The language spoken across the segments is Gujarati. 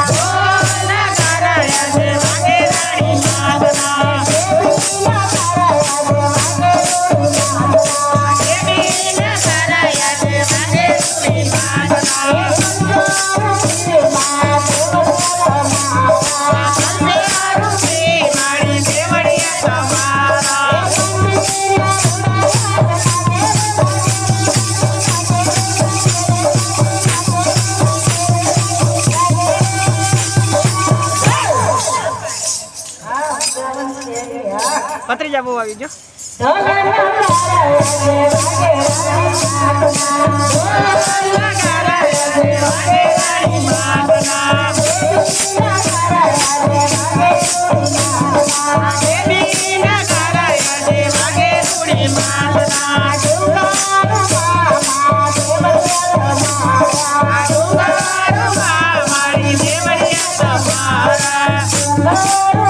Thank you. ભત્રીજા બહુ આવી ગયો. વાહ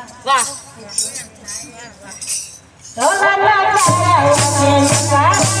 વહી. જાઓ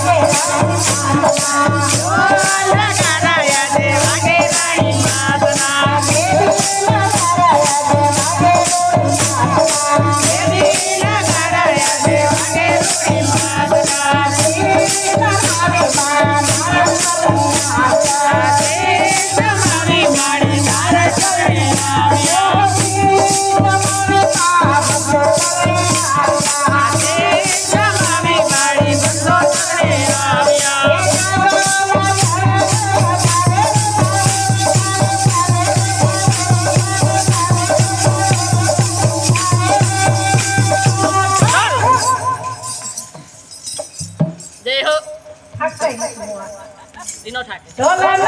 જય હો. ઠાકરે ઢોલા